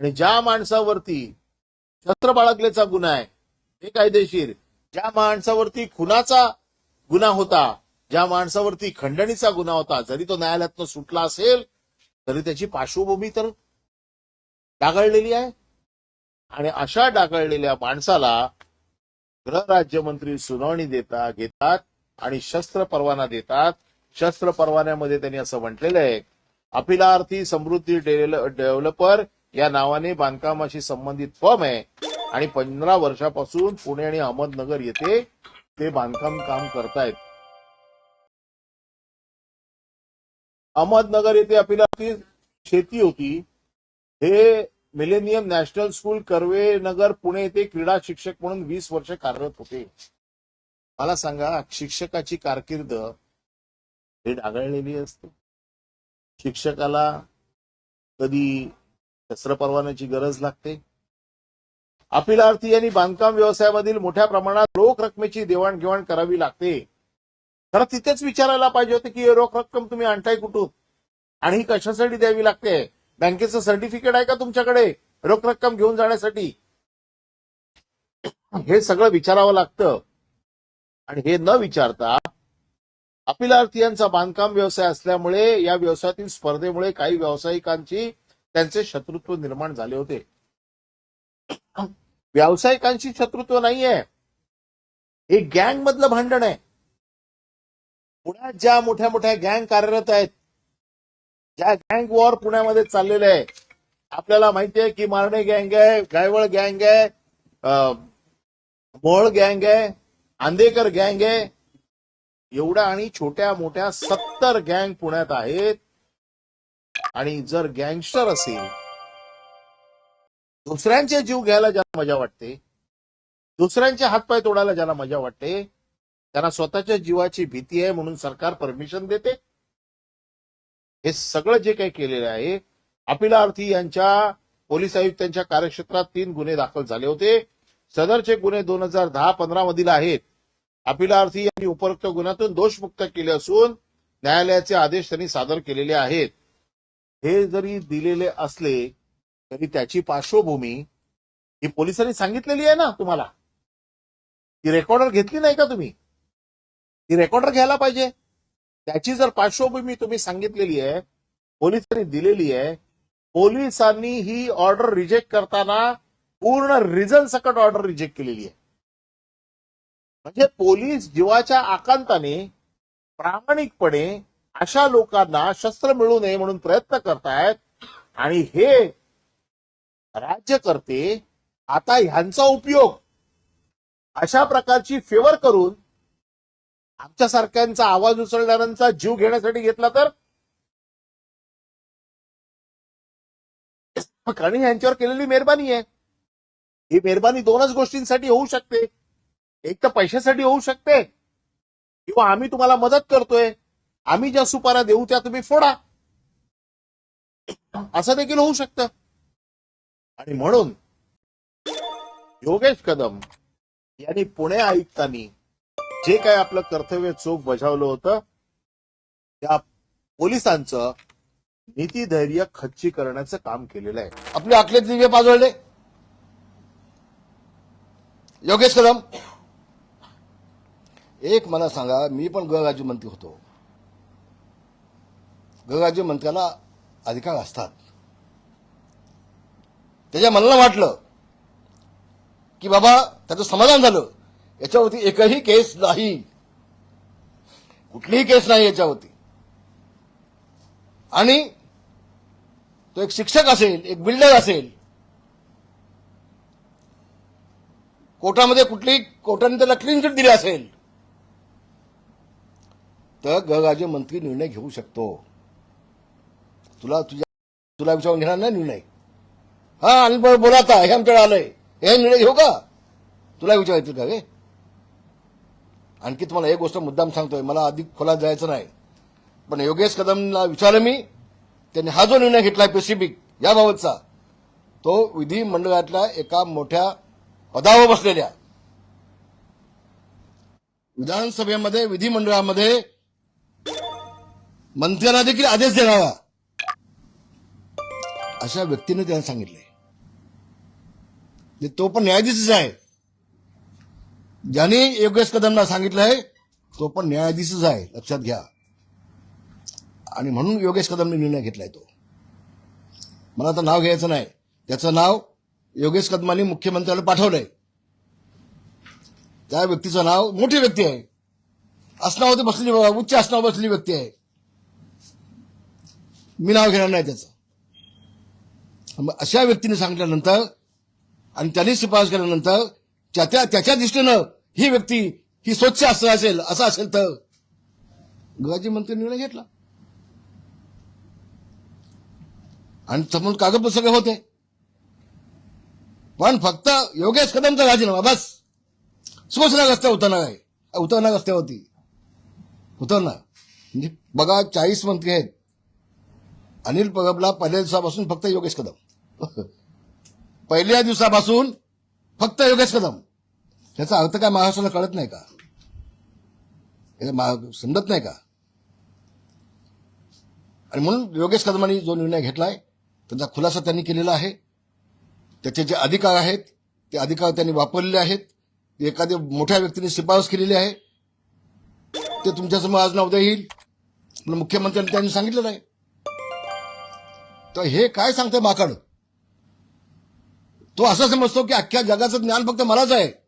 आणि ज्या माणसावरती शस्त्र बाळगल्याचा गुन्हा आहे हे कायदेशीर. ज्या माणसावरती खुनाचा गुन्हा होता ज्या माणसावरती खंडणीचा गुन्हा होता जरी तो न्यायालयातनं सुटला असेल तरी त्याची पार्श्वभूमी तर डागळलेली आहे. आणि अशा डागळलेल्या माणसाला गृहराज्यमंत्री सुनावणी देता घेतात आणि शस्त्र परवाना देतात. शस्त्र परवान्यामध्ये त्यांनी असं म्हटलेलं आहे अपिलार्थी समृद्धी डेव्हल- डेव्हलपर या नावाने बांधकामाशी संबंधित फर्म आहे. आणि पंधरा वर्षापासून पुणे आणि अहमदनगर येथे ते बांधकाम काम करतायत. अहमदनगर येथे आपली शेती होती. हे millennium national school Karve Nagar Pune येथे क्रीडा शिक्षक म्हणून वीस वर्ष कार्यरत होते. मला सांगा शिक्षकाची कारकीर्द हे डागळलेली असते. शिक्षकाला कधी शस्त्र परवान्याची गरज लागते. अपिलार्थी यांनी बांधकाम व्यवसायामधील मोठ्या प्रमाणात रोख रकमेची देवाणघेवाण करावी लागते. खरं तिथेच विचारायला पाहिजे होते की रोख रक्कम तुम्ही आणताय कुठून? आणि ही कशासाठी द्यावी लागते? बँकेचं सर्टिफिकेट आहे का तुमच्याकडे? रोख रक्कम घेऊन जाण्यासाठी? हे सगळं विचारावं लागतं. आणि हे न विचारता अपिलार्थी यांचा बांधकाम व्यवसाय असल्यामुळे या व्यवसायातील स्पर्धेमुळे काही व्यावसायिकांची त्यांचे शत्रुत्व निर्माण झाले होते. व्यावसायिकांशी शत्रुत्व नाहीये. हे गँग मधलं भांडण आहे. पुण्यात ज्या मोठ्या मोठ्या गँग कार्यरत आहेत ज्या गँग वॉर पुण्यामध्ये चाललेलं आहे आपल्याला माहिती आहे की मारणे गँग आहे गायवळ गँग आहे अं, मोळ गँग आहे आंदेकर गँग आहे. एवढ्या आणि छोट्या मोठ्या सत्तर गँग पुण्यात आहेत. आणि जर गँगस्टर असेल दुसऱ्यांचे जीव घ्यायला ज्याला मजा वाटते दुसऱ्यांचे हातपाय तोडायला ज्याला मजा वाटते त्यांना स्वतःच्या जीवाची भीती आहे म्हणून सरकार परमिशन देते. हे सगळं जे काही केलेलं आहे अपिलार्थी यांच्या पोलीस आयुक्तांच्या कार्यक्षेत्रात तीन गुन्हे दाखल झाले होते. सदरचे गुन्हे दोन हजार दहा पंधरा मधील आहेत. अपिलार्थी यांनी उपरोक्त गुन्ह्यातून दोषमुक्त केले असून न्यायालयाचे आदेश त्यांनी सादर केलेले आहेत. हे जरी दिलेले असले तरी त्याची पार्श्वभूमी ही पोलिसांनी सांगितलेली आहे ना तुम्हाला? ती रेकॉर्डर घेतली नाही का तुम्ही? ती रेकॉर्डर घ्यायला पाहिजे. त्याची जर पार्श्वभूमी तुम्ही सांगितलेली आहे पोलिसांनी दिलेली आहे पोलिसांनी ही ऑर्डर रिजेक्ट करताना पूर्ण रिझन सकट ऑर्डर रिजेक्ट केलेली आहे. म्हणजे पोलीस जीवाच्या आकांताने प्रामाणिकपणे अशा लोकांना शस्त्र मिळू नये म्हणून प्रयत्न करतायत. आणि हे राज्यकर्ते आता ह्यांचा उपयोग अशा प्रकारची फेवर करून आमच्या सारख्यांचा आवाज उचलणाऱ्यांचा जीव घेण्यासाठी घेतला तर? कारण यांच्यावर केलेली मेहरबानी आहे. ही मेहरबानी दोनच गोष्टींसाठी होऊ शकते. एक तर पैशासाठी होऊ शकते. किंवा आम्ही तुम्हाला मदत करतोय. आम्ही ज्या सुपाऱ्या देऊ त्या तुम्ही फोडा. असं देखील होऊ शकतं. आणि म्हणून योगेश कदम यांनी पुणे आयुक्तांनी जे काय आपलं कर्तव्य चोख बजावलं होतं त्या पोलिसांचं नीती धैर्य खच्ची करण्याचं काम केलेलं आहे. आपले आखले दिव्य पाजळले. योगेश कदम एक मला सांगा मी पण गृहराज्यमंत्री होतो. गृहराज्यमंत्र्याला अधिकार असतात. त्याच्या मनाला वाटलं की बाबा त्याचं समाधान झालं. याच्यावरती एकही केस नाही. कुठलीही केस नाही याच्यावरती. आणि तो एक शिक्षक असेल एक बिल्डर असेल कोर्टामध्ये कुठली कोर्टाने त्याला क्लीन चिट दिली असेल तर गृहराज्यमंत्री निर्णय घेऊ शकतो. तुला तुझ्या तुला विचारून घेणार नाही निर्णय. हा आणि बोला आता हे आमच्याकडे आलंय. हे निर्णय घेऊ का? तुला विचारायचं का रे आणखी तुम्हाला एक गोष्ट मुद्दाम सांगतोय. मला अधिक खोलात जायचं नाही. पण योगेश कदमला विचारलं मी त्यांनी हा जो निर्णय घेतलाय पेसिफिक याबाबतचा तो विधिमंडळातल्या एका मोठ्या पदावर बसलेल्या. विधानसभेमध्ये विधिमंडळामध्ये मंत्र्यांना देखील आदेश देणारा. अशा व्यक्तीने त्यांना सांगितलंय. तो पण न्यायाधीशच आहे. ज्याने योगेश कदमला सांगितलंय तो पण न्यायाधीशच आहे. लक्षात घ्या. आणि म्हणून योगेश कदमने निर्णय घेतलाय तो. मला आता नाव घ्यायचं नाही. त्याचं नाव योगेश कदमांनी मुख्यमंत्र्याला पाठवलंय. त्या व्यक्तीचं नाव मोठी व्यक्ती आहे. आसनावरती बसलेली उच्च आसनावर बसलेली व्यक्ती आहे. मी नाव घेणार नाही त्याचं. मग अशा व्यक्तीने सांगितल्यानंतर आणि त्यांनी शिफारस केल्यानंतर त्याच्या त्याच्या दृष्टीनं ही व्यक्ती ही स्वच्छ असं असेल असं असेल तर गृहाची मंत्री निर्णय घेतला. आणि समोर कागदपत्र होते. पण फक्त योगेश कदमचा राजीनामा बस. शिवसेना रस्त्या उतरणार आहे. उतरणार रस्त्यावरती. उतरणार. म्हणजे बघा चाळीस मंत्री आहेत. अनिल परबला पहिल्या दिवसापासून फक्त योगेश कदम. पहिल्या दिवसापासून फक्त योगेश कदम. त्याचा अर्थ काय महाराष्ट्राला कळत नाही का? समजत नाही का? आणि म्हणून योगेश कदमांनी जो निर्णय घेतलाय त्याचा खुलासा त्यांनी केलेला आहे. त्याचे जे अधिकार आहेत ते अधिकार त्यांनी वापरलेले आहेत. ते एखाद्या मोठ्या व्यक्तीने शिफारस केलेली आहे. ते तुमच्यासमोर आज ना उद्या येईल मुख्यमंत्र्यांनी त्यांनी सांगितलेलं आहे. तर हे काय सांगतंय माकड? तो असं समजतो की अख्ख्या जगाचं ज्ञान फक्त मलाच आहे.